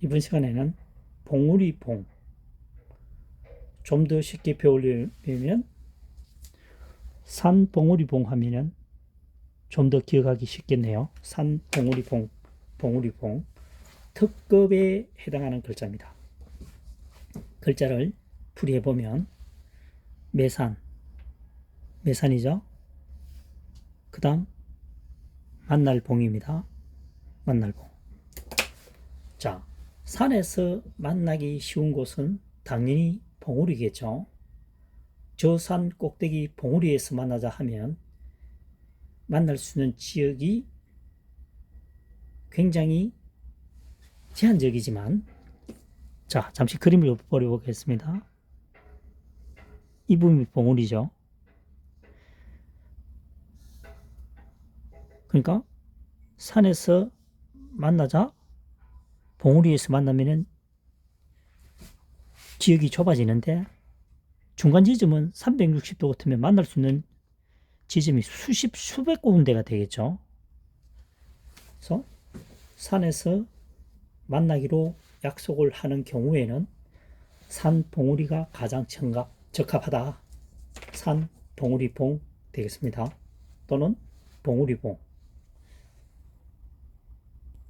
이번 시간에는 봉우리 봉 좀 더 쉽게 배우려면 산 봉우리 봉 하면은 좀 더 기억하기 쉽겠네요. 산 봉우리 봉, 봉우리 봉 특급에 해당하는 글자입니다. 글자를 풀이해 보면 매산, 매산이죠. 그 다음 만날 봉입니다. 만날 봉. 자, 산에서 만나기 쉬운 곳은 당연히 봉우리겠죠. 저 산 꼭대기 봉우리에서 만나자 하면 만날 수 있는 지역이 굉장히 제한적이지만 자, 잠시 그림을 그려보겠습니다. 이 부분이 봉우리죠. 그러니까 산에서 만나자 봉우리에서 만나면은 지역이 좁아지는데 중간 지점은 360도 같으면 만날 수 있는 지점이 수십 수백 군데가 되겠죠. 그래서 산에서 만나기로 약속을 하는 경우에는 산 봉우리가 가장 청각, 적합하다. 산 봉우리봉 되겠습니다. 또는 봉우리봉.